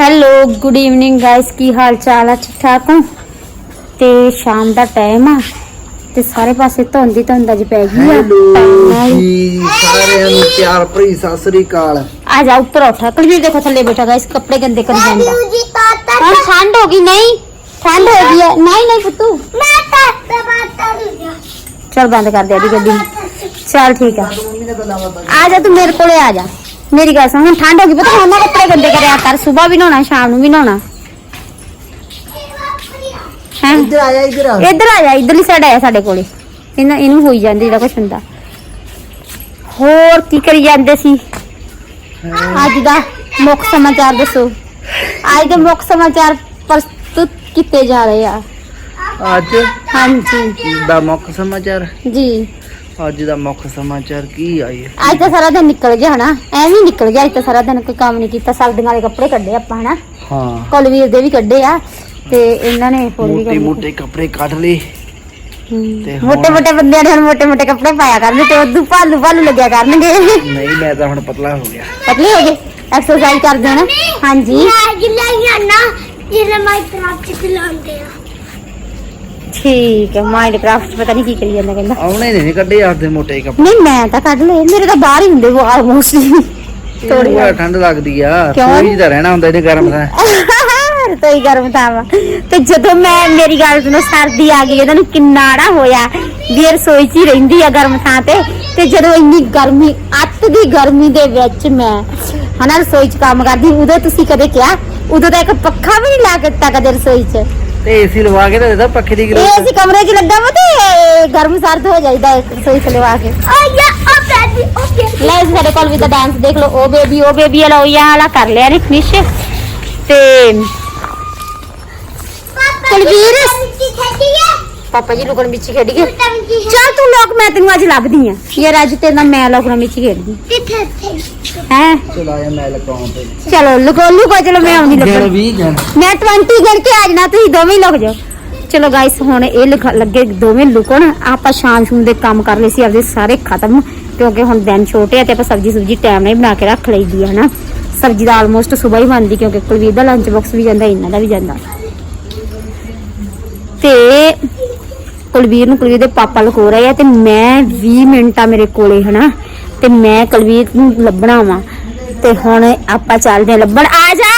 Hello good evening guys ਕੀ ਹਾਲ ਚਾਲ ਆ? ਠੀਕ ਠਾਕ ਹੋ? ਤੇ ਸ਼ਾਮ ਦਾ ਟਾਈਮ ਆ ਤੇ ਸਾਰੇ ਪਾਸੇ ਧੁੰਦ ਹੀ ਧੁੰਦ ਅੱਜ ਪੈ ਗਈ ਆ। ਹੈਲੋ ਜੀ ਸਾਰਿਆਂ ਨੂੰ ਪਿਆਰ ਭਰੀ ਸਤਿ ਸ੍ਰੀ ਅਕਾਲ। ਆ ਜਾ ਉੱਪਰ ਉੱਠਾ। ਕੁਲਵੀਰ ਦੇਖੋ ਥੱਲੇ ਬੈਠਾ ਗਾਇਸ ਕੱਪੜੇ ਗੰਦੇ ਕਰੀ ਜਾਂਦਾ। ਹਾਂ ਠੰਡ ਹੋ ਗਈ ਨਹੀਂ? ਠੰਡ ਹੋ ਗਈ ਹੈ। ਨਹੀਂ ਨਹੀਂ ਪੁੱਤੂ। ਮੈਂ ਤਾਤਾ ਬਾਤਾ ਲਿਆ ਚਲ ਬੰਦ ਕਰ ਦੇ ਅਦੀ ਗੱਡੀ। ਚਲ ਠੀਕ ਆ। ਆ ਜਾ ਤੂੰ ਮੇਰੇ ਕੋਲੇ ਆ ਜਾ। ਮੇਰੀ ਗੱਲ ਸੁਣ ਹੁਣ ਠੰਡ ਹੋ ਗਈ ਪਤਾ ਉਹਨਾਂ ਕੱਪੜੇ ਗੰਦੇ ਕਰਿਆ ਕਰ ਸਵੇਰ ਵੀ ਨਹਾਉਣਾ ਸ਼ਾਮ ਨੂੰ ਵੀ ਨਹਾਉਣਾ। ਹੈ? ਇੱਧਰ ਆ ਜਾ ਇੱਧਰ ਆ। ਇੱਧਰ ਆ ਜਾ ਇੱਧਰਲੀ ਸਾਈਡ ਆਇਆ ਸਾਡੇ ਕੋਲੇ। ਇਹਨਾਂ ਇਹਨੂੰ ਹੋਈ ਜਾਂਦੀ ਜਿਹੜਾ ਕੁਛ ਹੁੰਦਾ। ਹੋਰ ਕੀ ਕਰੀ ਜਾਂਦੇ ਸੀ? ਅੱਜ ਦਾ ਮੁੱਖ ਸਮਾਚਾਰ ਦੱਸੋ। ਅੱਜ ਦੇ ਮੁੱਖ ਸਮਾਚਾਰ ਪ੍ਰਸਤੁਤ ਕੀਤੇ ਜਾ ਰਹੇ ਆ। ਅੱਜ ਹਾਂਜੀ। ਦਾ ਮੁੱਖ ਸਮਾਚਾਰ? ਜੀ। ਅੱਜ ਦਾ ਮੁੱਖ ਸਮਾਚਾਰ ਕੀ ਆਈ ਅੱਜ ਤਾਂ ਸਾਰਾ ਦਿਨ ਨਿਕਲ ਗਿਆ ਹਨਾ। ਐਵੇਂ ਹੀ ਨਿਕਲ ਗਿਆ ਅੱਜ ਤਾਂ ਸਾਰਾ ਦਿਨ ਕੋਈ ਕੰਮ ਨਹੀਂ ਕੀਤਾ ਸਰਦੀਆਂ ਵਾਲੇ ਕੱਪੜੇ ਕੱਢੇ ਆਪਾਂ ਹਨਾ। ਹਾਂ। ਕੁਲਵੀਰ ਦੇ ਵੀ ਕੱਢੇ ਆ ਤੇ ਇਹਨਾਂ ਨੇ ਹੋਰ ਵੀ ਮੋਟੇ ਕੱਢੇ ਮੋਟੇ ਕੱਪੜੇ ਕੱਢ ਲਏ। ਮੋਟੇ ਮੋਟੇ ਬੰਦਿਆਂ ਨੇ ਹੁਣ ਮੋਟੇ ਮੋਟੇ ਕੱਪੜੇ ਪਾਇਆ ਕਰਨਗੇ ਤੇ ਉਦੋਂ ਭਾਲੂ ਭਾਲੂ ਲੱਗਿਆ ਕਰਨਗੇ। ਨਹੀਂ ਮੈਂ ਤਾਂ ਹੁਣ ਪਤਲਾ ਹੋ ਗਿਆ। ਪਤਲੇ ਹੋ ਗਏ? ਐਕਸਰਸਾਈਜ਼ ਕਰਦੇ ਹੋ ਹਾਂਜੀ। ਮੈਂ ਗਿਲਾਈਆਂ ਨਾ ਜਿਹੜਾ ਮੈਂ ਤਰਫ ਚ ਆ। ਠੀਕ ਹੈ ਮਾਈਨਕ੍ਰਾਫਟ ਪਤਾ ਨਹੀਂ ਕੀ ਕਰੀ ਜਾਂਦਾ ਕਹਿੰਦਾ। ਆਉਣੇ ਨਹੀਂ ਕੱਢੇ ਆਪਦੇ ਮੋਟੇ ਕੱਪੜੇ। ਨਹੀਂ ਮੈਂ ਤਾਂ ਕੱਢ ਲਏ ਮੇਰੇ ਤਾਂ ਬਾਹਰ ਹੀ ਹੁੰਦੇ ਉਹ ਆਲਮੋਸਟ ਥੋੜੀ ਥੋੜੀ ਠੰਡ ਲੱਗਦੀ ਆ? ਕੋਈ ਤਾਂ ਰਹਿਣਾ ਹੁੰਦਾ ਇਹਨੇ ਗਰਮ ਥਾਂ। ਤੋਈ ਗਰਮ ਤਾਵਾ ਤੇ ਜਦੋਂ ਮੈਂ ਮੇਰੀ ਗੱਲ ਸੁਣੋ ਸਰਦੀ ਆ ਗਈ ਇਹਨਾਂ ਨੂੰ ਕਿੰਨਾ ਆੜਾ ਹੋਇਆ ਵੀ ਰਸੋਈ 'ਚ ਹੀ ਰਹਿੰਦੀ ਆ ਗਰਮ ਥਾਂ ਤੇ। ਤੇ ਜਦੋਂ ਇੰਨੀ ਗਰਮੀ ਅੱਤ ਦੀ ਗਰਮੀ ਦੇ ਵਿੱਚ ਮੈਂ ਹਨਾ ਰਸੋਈ 'ਚ ਕੰਮ ਕਰਦੀ ਉਦੋਂ ਤੁਸੀਂ ਕਦੇ ਕਿਹਾ? ਉਦੋਂ ਤਾਂ ਇੱਕ ਪੱਖਾ ਵੀ ਨਹੀਂ ਲਾ ਕੇ ਦਿੱਤਾ ਕਦੇ ਰਸੋਈ 'ਚ। ਤੇ ਏਸੀ ਲਵਾ ਕੇ ਤਾਂ ਦੇਦਾ ਪੱਖੇ ਦੀ ਇਹ ਗਰੋਤ ਅਸੀਂ ਕਮਰੇ 'ਚ ਲੱਗਾ ਵਾ ਤੇ ਗਰਮ ਸਰਦ ਹੋ ਜਾਈਦਾ ਹੈ ਰਸੋਈ 'ਚ ਲਵਾ ਕੇ ਆ ਯਾ ਆ ਬੇਬੀ ਓਕੇ ਲੈ ਜੀ ਸਾਡੇ ਕੋਲ ਵੀ ਤਾਂ ਡਾਂਸ ਦੇਖ ਲਓ। ਉਹ ਬੇਬੀ ਉਹ ਬੇਬੀ ਉਹ ਇਹ ਵਾਲਾ ਕਰ ਲਿਆ ਨੇ ਫਿਨਿਸ਼ ਤੇ ਕੁਲਵੀਰ। ਪਾਪਾ ਜੀ ਲੁਕਣ ਵਿੱਚ ਖੇਡ ਗਏ ਚੱਲ ਤੂੰ ਲੋਕ ਮੈਂ ਤੈਨੂੰ ਅੱਜ ਲੱਭਦੀ ਆ। ਯਾਰ ਅੱਜ ਤੇਰੇ ਨਾਲ ਮੈਂ ਲੋਕਾਂ ਵਿੱਚ ਖੇਡਦੀ। ਕਿੱਥੇ ਥੇ ਹੈ ਚਲਾਇਆ ਮੈਂ ਲਕਾਉਂ ਤੇ। ਚਲੋ ਲੁਕੋ ਲੁਕੋ ਚਲੋ ਮੈਂ ਆਉਂਦੀ ਗਿਣ ਲੱਭਣ 20 ਗਿਣ ਮੈਂ 20 ਗਿਣ ਕੇ ਆ ਜਾਣਾ ਤੁਸੀਂ ਦੋਵੇਂ ਹੀ ਲੁਕ ਜਾਓ। ਚਲੋ ਗਾਇਸ ਹੁਣ ਇਹ ਲਿਖ- ਲੱਗੇ ਦੋਵੇਂ ਲੁਕਣ। ਆਪਾਂ ਸ਼ਾਮ ਸ਼ੂਮ ਦੇ ਕੰਮ ਕਰ ਲਏ ਸੀ ਆਪਦੇ ਸਾਰੇ ਖਤਮ। ਕਿਉਂਕਿ ਹੁਣ ਦਿਨ ਛੋਟੇ ਆ ਤੇ ਆਪਾਂ ਸਬਜੀ ਸੁਬਜੀ ਟਾਈਮ ਨਾਲ ਹੀ ਬਣਾ ਕੇ ਰੱਖ ਲਈਦੀ ਆ ਹਨਾ? ਸਬਜੀ ਦਾ ਆਲਮੋਸਟ ਸਵੇਰ ਹੀ ਬਣਦੀ ਕਿਉਂਕਿ ਕੁਲਵੀਰ ਦਾ ਲੰਚ ਬਾਕਸ ਵੀ ਜਾਂਦਾ ਇਹਨਾਂ ਦਾ ਵੀ ਜਾਂਦਾ। ਤੇ ਕੁਲਵੀਰ ਨੂੰ ਕੁਲਵੀਰ ਦੇ ਪਾਪਾ ਲਕੋ ਰਹੇ ਆ ਤੇ ਮੈਂ 20 ਮਿੰਟ ਆ ਮੇਰੇ ਕੋਲੇ ਹਨਾ? ਤੇ ਮੈਂ ਕੁਲਵੀਰ ਨੂੰ ਲੱਭਣਾ ਵਾ ਤੇ ਹੁਣ ਆਪਾਂ ਚੱਲਦੇ ਆ ਲੱਭਣ। ਆ ਜਾ!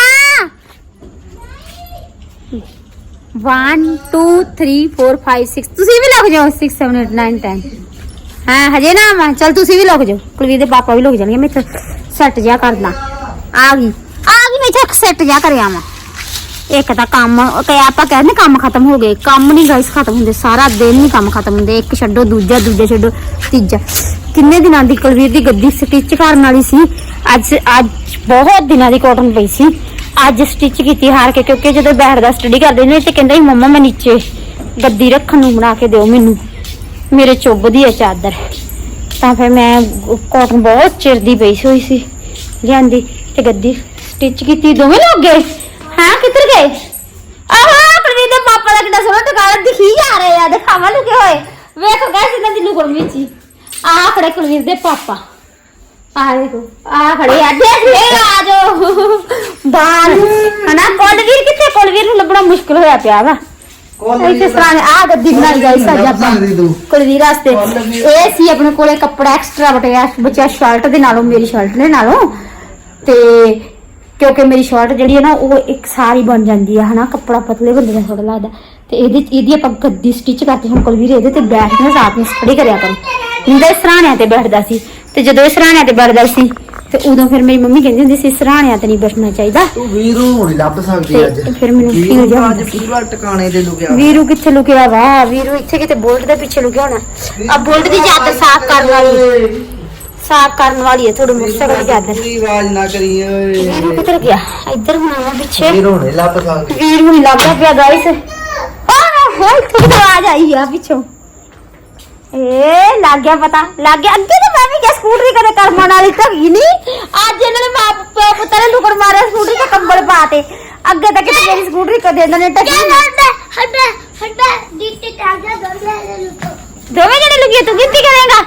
1 2 3 4 5 6 ਤੁਸੀਂ ਵੀ ਲੱਗ ਜਾਓ 6 7 8 9 10 ਹਾਂ, ਹਜੇ ਨਾ ਆਵਾਂ। ਚਲ ਤੁਸੀਂ ਵੀ ਲੱਗ ਜਾਓ। ਕੁਲਵੀਰ ਦੇ ਪਾਪਾ ਵੀ ਲੱਗ ਜਾਣਗੇ। ਮੈਂ ਇੱਥੇ ਸੈੱਟ ਜਾ ਕਰਨਾ ਆ ਗਈ। ਆ ਗਈ, ਮੈਂ ਇੱਥੇ ਸੈੱਟ ਜਾ ਕਰਿਆ ਆਵਾਂ ਇੱਕ ਤਾਂ ਕੰਮ ਕਿ ਆਪਾਂ ਕਹਿੰਦੇ ਕੰਮ ਖਤਮ ਹੋ ਗਏ। ਕੰਮ ਨਹੀਂ ਗਾਇਸ ਖਤਮ ਹੁੰਦੇ, ਸਾਰਾ ਦਿਨ ਨਹੀਂ ਕੰਮ ਖਤਮ ਹੁੰਦੇ। ਇੱਕ ਛੱਡੋ, ਦੂਜਾ ਦੂਜਾ ਛੱਡੋ, ਤੀਜਾ। ਕਿੰਨੇ ਦਿਨਾਂ ਦੀ ਕੁਲਵੀਰ ਦੀ ਗੱਦੀ ਸਟਿਚ ਕਰਨ ਵਾਲੀ ਸੀ? ਅੱਜ ਅੱਜ ਬਹੁਤ ਦਿਨਾਂ ਦੀ ਕਾਟਨ ਪਈ ਸੀ। ਅੱਜ ਸਟਿਚ ਕੀਤੀ ਹਾਰ ਕੇ, ਕਿਉਂਕਿ ਜਦੋਂ ਬੈਠਦਾ ਸਟੱਡੀ ਕਰਦੇ ਨੇ ਤੇ ਕਹਿੰਦਾ ਸੀ, ਮੰਮਾ, ਮੈਂ ਨੀਚੇ ਗੱਦੀ ਰੱਖਣ ਨੂੰ ਬਣਾ ਕੇ ਦਿਓ ਮੈਨੂੰ। ਮੇਰੇ ਚੁੱਭਦੀ ਹੈ ਚਾਦਰ। ਤਾਂ ਫਿਰ ਮੈਂ ਕਾਟਨ ਬਹੁਤ ਚਿਰ ਦੀ ਪਈ ਹੋਈ ਸੀ। ਲਿਆਂਦੀ ਤੇ ਗੱਦੀ ਸਟਿਚ ਕੀਤੀ, ਦੋਵੇਂ ਲੋਕ ਗਏ। ਆਹ ਪ੍ਰਵੀਨ ਦੇ ਪਾਪਾ ਦਾ ਕਿੰਨਾ ਸੋਹਣਾ ਟਿਕਾਣਾ ਦਿਖੀ ਜਾ ਰਹੇ ਆ ਦਿਖਾਵਾਂ ਲੁਕੇ ਹੋਏ ਵੇਖੋ ਗਾਇਸ ਇਹਨਾਂ ਦੀ ਲੁਕਣ ਵਿੱਚ ਹੀ ਆਹ ਖੜੇ ਕੁਲਵੀਰ ਦੇ ਪਾਪਾ। ਆ ਦੇਖੋ ਆ ਖੜੇ ਆ। ਦੇਖ ਲੈ ਆ ਜਾਓ। ਬਾਲ ਹਨਾ ਕੁਲਵੀਰ ਕਿੱਥੇ? ਕੁਲਵੀਰ ਨੂੰ ਲੱਭਣਾ ਮੁਸ਼ਕਲ ਹੋਇਆ ਪਿਆ ਵਾ। ਇੱਥੇ ਸਰਾਣੇ ਆ ਗੱਦੀ ਬਣਾਈ ਗਈ ਸਾਜ ਆਪਾਂ ਕੁਲਵੀਰ ਵਾਸਤੇ। ਇਹ ਸੀ ਆਪਣੇ ਕੋਲੇ ਕੱਪੜਾ ਐਕਸਟਰਾ ਬਟਿਆ ਬਚਿਆ ਸ਼ਰਟ ਦੇ ਨਾਲੋਂ ਮੇਰੀ ਸ਼ਰਟ ਦੇ ਨਾਲੋਂ। ਤੇ ਕਿਉਂਕਿ ਮੇਰੀ ਸ਼ਰਟ ਜਿਹੜੀ ਹੈ ਨਾ ਉਹ ਇੱਕ ਸਾਰੀ ਬਣ ਜਾਂਦੀ ਹੈ ਹਨਾ? ਕੱਪੜਾ ਪਤਲੇ ਬੰਦੇ ਦਾ ਥੋੜਾ ਲੱਗਦਾ ਤੇ ਇਹਦੇ ਇਹਦੀ ਆਪਾਂ ਗੱਦੀ ਸਟਿਚ ਕਰਤੀ ਹੁਣ ਕੁਲਵੀਰ ਇਹਦੇ ਤੇ ਬੈਠ ਕੇ ਰਾਤ ਨੂੰ ਸਟੱਡੀ ਕਰਿਆ ਕਰੂ। ਹੁੰਦਾ ਇਹ ਸਰਾਣਿਆਂ ਤੇ ਬੈਠਦਾ ਸੀ। ਤੇ ਜਦੋਂ ਇਹ ਸਰਾਣਿਆਂ ਤੇ ਬੈਠਦਾ ਸੀ ਤੇ ਉਦੋਂ ਫਿਰ ਮੇਰੀ ਮੰਮੀ ਕਹਿੰਦੀ ਹੁੰਦੀ ਸੀ ਸਰਾਣਿਆਂ ਤੇ ਨਹੀਂ ਬੈਠਣਾ ਚਾਹੀਦਾ। ਤੂੰ ਵੀਰੂ ਨਹੀਂ ਲੱਭ ਸਕਦੀ ਅੱਜ। ਫਿਰ ਮੈਨੂੰ feel ਜਿਹਾ ਅੱਜ। ਪੂਰਾ ਟਿਕਾਣੇ ਤੇ ਲੁਕਿਆ ਵੀਰੂ ਕਿੱਥੇ ਲੁਕਿਆ ਵਾ? ਵੀਰੂ ਇੱਥੇ ਕਿਤੇ ਬੋਲਟ ਦੇ ਪਿੱਛੇ ਲੁਕਿਆ ਹੋਣਾ। ਆ ਬੋਲਟ ਦੀ ਚਾਦਰ ਸਾਫ਼ ਕਰਨ ਵਾਲੀ ਸਾਫ਼ ਕਰਨ ਵਾਲੀ ਹੈ ਥੋੜੀ ਮੋਟਰਸਾਈਕਲ ਦੀ ਚਾਦਰ ਪੂਰੀ ਆਵਾਜ਼ ਨਾ ਕਰੀ ਓਏ। ਵੀਰੂ ਕਿੱਧਰ ਗਿਆ? ਇੱਧਰ ਬਣਾਵਾ ਪਿੱਛੇ। ਵੀਰੂ ਨਹੀਂ ਲੱਭ ਸਕਦੀ ਵੀਰ ਨੂੰ ਲੱਗਾ ਪਿਆ ਗਾਇਸ ਆ ਹੋਏ ਤੇ ਆਵਾਜ਼ ਆਈ ਆ ਪਿੱਛੋਂ। ਏ ਲੱਗ ਗਿਆ ਪਤਾ। ਲੱਗ ਗਿਆ। ਅੱਗੇ ਤਾਂ ਮੈਂ ਵੀ ਕਿਹਾ ਸਕੂਟਰੀ ਕਦੇ ਕਰਮਾਂ ਵਾਲੀ ਧਗੀ ਨਹੀਂ ਅੱਜ ਇਹਨਾਂ ਨੇ ਮਾਂ ਪਿਓ ਪੁੱਤਾਂ ਨੇ ਲੁਕੜ ਮਾਰਿਆ ਸਕੂਟਰੀ ਤੇ ਕੰਬਲ ਪਾਤੇ ਅੱਗੇ ਤਾਂ ਕਿਤੇ ਮੇਰੀ ਸਕੂਟਰੀ ਕਦੇ ਇਹਨਾਂ ਨੇ ਟੱਕੀ ਨਹੀਂ ਹੱਡਾ ਹੱਡਾ ਦਿੱਤੇ ਲੈ ਲੁਕੋ। ਦੋਵੇਂ ਜਣੇ ਲੁਕੀ ਤੂੰ ਗਿਣਤੀ ਕਰੇਗਾ?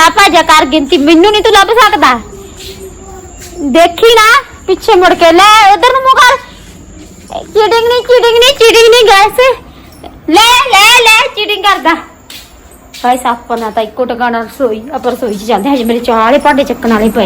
ਜਾ ਭਾਜਾ ਕਰ ਗਿਣਤੀ, ਮੈਨੂੰ ਨਹੀਂ ਤੂੰ ਲੱਭ ਸਕਦਾ। ਦੇਖੀ ਨਾ, ਪਿੱਛੇ ਮੁੜ ਕੇ ਲੈ, ਉਧਰ ਨੂੰ ਮੂੰਹ ਕਰ। ਚੀਟਿੰਗ ਨਹੀਂ ਚੀਟਿੰਗ ਨਹੀਂ ਚੀਟਿੰਗ ਨਹੀਂ ਗੈਸ। ਲੈ ਲੈ ਲੈ ਚੀਟਿੰਗ ਕਰਦਾ। ਭਾਈ ਸਾਫ਼ ਪਨਾ ਤਾਂ ਇੱਕੋ ਟਿਕਾਣਾ ਰਸੋਈ ਅਪਰ ਰਸੋਈ ਚ ਜਾਂਦੇ ਹਜੇ ਮੇਰੇ ਚਾਹ ਭਾਂਡੇ ਚੱਕਣ ਵਾਲੇ ਪਏ।